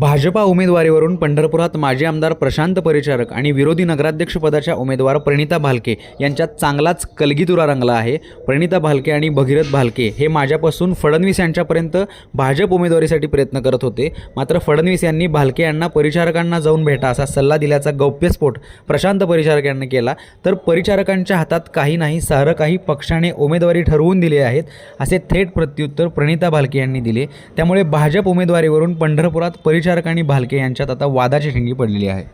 भाजपा उमेदवारीवरून पंढरपुरात माजी आमदार प्रशांत परिचारक आणि विरोधी नगराध्यक्षपदाच्या उमेदवार प्रणिता भालके यांच्यात चांगलाच कलगीतुरा रंगला आहे. प्रणिता भालके आणि भगीरथ भालके हे माझ्यापासून फडणवीस यांच्यापर्यंत भाजप उमेदवारीसाठी प्रयत्न करत होते. मात्र फडणवीस यांनी भालके यांना परिचारकांना जाऊन भेटा असा सल्ला दिल्याचा गौप्यस्फोट प्रशांत परिचारक यांनी केला. तर परिचारकांच्या हातात काही नाही सारं काही पक्षाने उमेदवारी ठरवून दिली आहेत असे थेट प्रत्युत्तर प्रणिता भालके यांनी दिले. त्यामुळे भाजप उमेदवारीवरून पंढरपुरात परि परिचारक आणि भालके यांच्यात आता वादाची ठिंगी पडलेली आहे.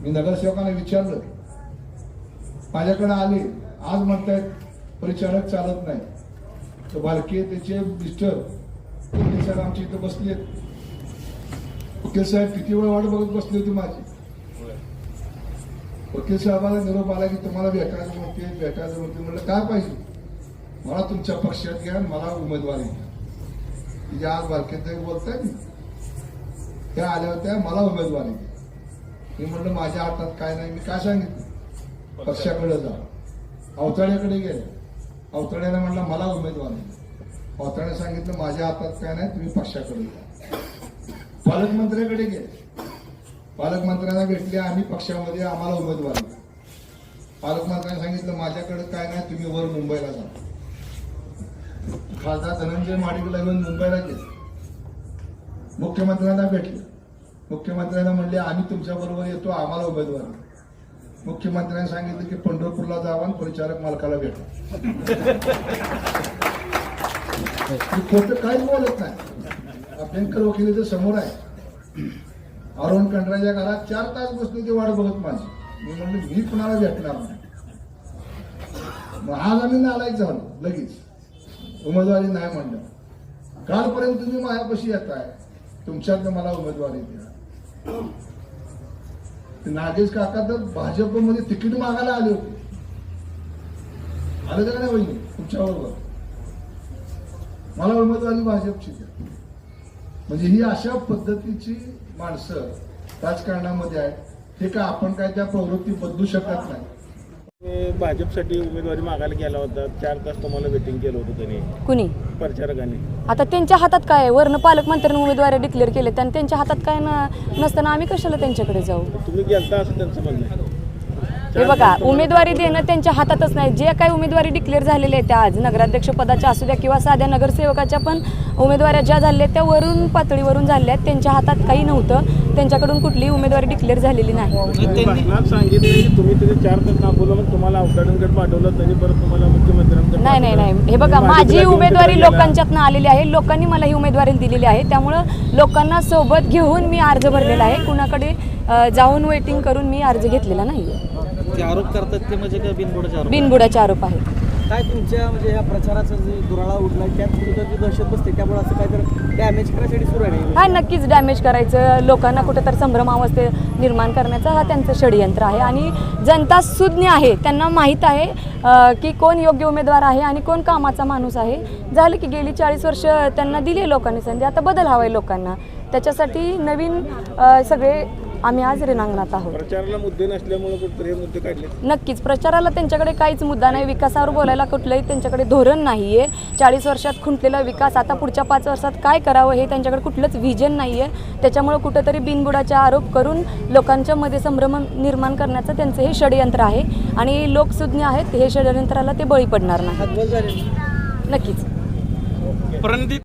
मी नगरसेवकांना विचारलं. माझ्याकडे आले. आज म्हणतायत परिचारक चालत नाही. तर बालके त्याचे मिस्टर वकील साहेब आमच्या इथं बसले वकील साहेब किती वेळ वाट बघत बसली होती माझी. वकील साहेबाला निरोप आला की तुम्हाला भेटायचं म्हणते भेटायचं म्हणते. म्हटलं काय पाहिजे? मला तुमच्या पक्षात घ्या मला उमेदवारी घ्या तिच्या आज बालकेत बोलताय ना त्या आल्या होत्या मला उमेदवारी मी म्हणलं माझ्या हातात काय नाही मी काय सांगितलं? पक्षाकडे जा. अवतळ्याकडे गेले. अवतळ्याला म्हटलं मला उमेदवार आहे सांगितलं माझ्या हातात काय नाही तुम्ही पक्षाकडे जा. पालकमंत्र्याकडे गेले. पालकमंत्र्यांना भेटले आम्ही पक्षामध्ये आम्हाला उमेदवार आहे पालकमंत्र्यांनी सांगितलं माझ्याकडे काय नाही तुम्ही वर मुंबईला जा. खासदार धनंजय माडिकला घेऊन मुंबईला गेले. मुख्यमंत्र्यांना भेटले. मुख्यमंत्र्यांना म्हणले आम्ही तुमच्याबरोबर येतो आम्हाला उमेदवार. मुख्यमंत्र्यांनी सांगितलं की पंढरपूरला जावा आणि परिचारक मालकाला भेटा. मी खोटं काहीच बोलत नाही. अभ्यंकर वकिलीचं समोर आहे. अरुण कंडराच्या घरात चार तास बसली ती वाट बघत माझी. मी म्हणलं मी कुणाला भेटणार नाही? मग आज आम्ही नालायक झालो लगेच. उमेदवारी नाही म्हणलं. कालपर्यंत तुम्ही माझ्यापाशी येताय. तुमच्यातनं मला उमेदवारी द्या. नागेश काका तर भाजपमध्ये तिकीट मागायला आले होते. आले का नाही वहिनी? तुमच्याबरोबर मला उमेदवारी भाजपची द्या. म्हणजे ही अशा पद्धतीची माणसं राजकारणामध्ये आहेत हे का आपण काय त्या प्रवृत्ती बदलू शकत नाही. मी भाजपसाठी उमेदवारी मागायला गेला होता. चार तास तुम्हाला वेटिंग केलं होतं त्यांनी. कुणी? प्रचारकांनी. आता त्यांच्या हातात काय आहे? वरनं पालकमंत्र्यांनी उमेदवारी डिक्लेअर केले आणि त्यांच्या हातात काय न- नसताना आम्ही कशाला त्यांच्याकडे जाऊ? तुम्ही गेलता असं त्यांचं म्हणणं आहे. हे बघा उमेदवारी देणं त्यांच्या हातातच नाही. जे काही उमेदवारी डिक्लेअर झालेल्या आहेत त्या आज नगराध्यक्ष पदाच्या असू द्या किंवा साध्या नगरसेवकाच्या पण उमेदवाऱ्या ज्या झाल्या आहेत त्या वरून पातळीवरून झाल्या आहेत. त्यांच्या हातात काही नव्हतं. त्यांच्याकडून कुठलीही उमेदवारी डिक्लेअर झालेली नाही. तुम्ही भाषणात सांगितलं की तुम्ही तिथे चार तास थांबवलं मग तुम्हाला अवताड्यांकडे पाठवलं त्यांनी परत तुम्हाला मुख्यमंत्र्यांकडे नाही नाही नाही. हे बघा माझी उमेदवारी. लोकांच्यातनं आलेली आहे. लोकांनी मला ही उमेदवारी दिलेली आहे. त्यामुळं लोकांना सोबत घेऊन मी अर्ज भरलेला आहे. कुणाकडे जाऊन वेटिंग करून मी अर्ज घेतलेला नाही आरोप करतात ते म्हणजे काय? बिनबुडाचे आरोप बिनबुडाचे आरोप आहेत. काय तुमच्या म्हणजे ह्या प्रचाराचा जे दुराळा उडलाय त्यात सुद्धा जी दहशत बसते त्यामुळे असं तर डॅमेज करण्यासाठी सुरू आहे हा? नक्कीच डॅमेज करायचं. लोकांना कुठं तर संभ्रमावस्थे निर्माण करण्याचा हा त्यांचं षडयंत्र आहे. आणि जनता सुज्ञ आहे त्यांना माहीत आहे अ, की कोण योग्य उमेदवार आहे आणि कोण कामाचा माणूस आहे. झालं की गेली चाळीस वर्ष त्यांना दिली लोकांनी संधी आता बदल हवा आहे लोकांना. त्याच्यासाठी नवीन अ, सगळे आम्ही आज रिणांगणात आहोत. प्रचाराला मुद्दे नसल्यामुळे कुठतरी हे मुद्दे काढले. नक्कीच प्रचाराला त्यांच्याकडे काहीच मुद्दा नाही. विकासावर बोलायला कुठलंही त्यांच्याकडे धोरण नाही आहे चाळीस वर्षात खुंटलेला विकास आता पुढच्या पाच वर्षात काय करावं हे त्यांच्याकडे कुठलंच व्हिजन नाही आहे त्याच्यामुळे कुठंतरी बिनबुडाचे आरोप करून लोकांच्या मध्ये संभ्रम निर्माण करण्याचं त्यांचं हे षडयंत्र आहे. आणि लोकसुज्ञ आहेत हे षडयंत्राला ते बळी पडणार नाही. नक्कीच.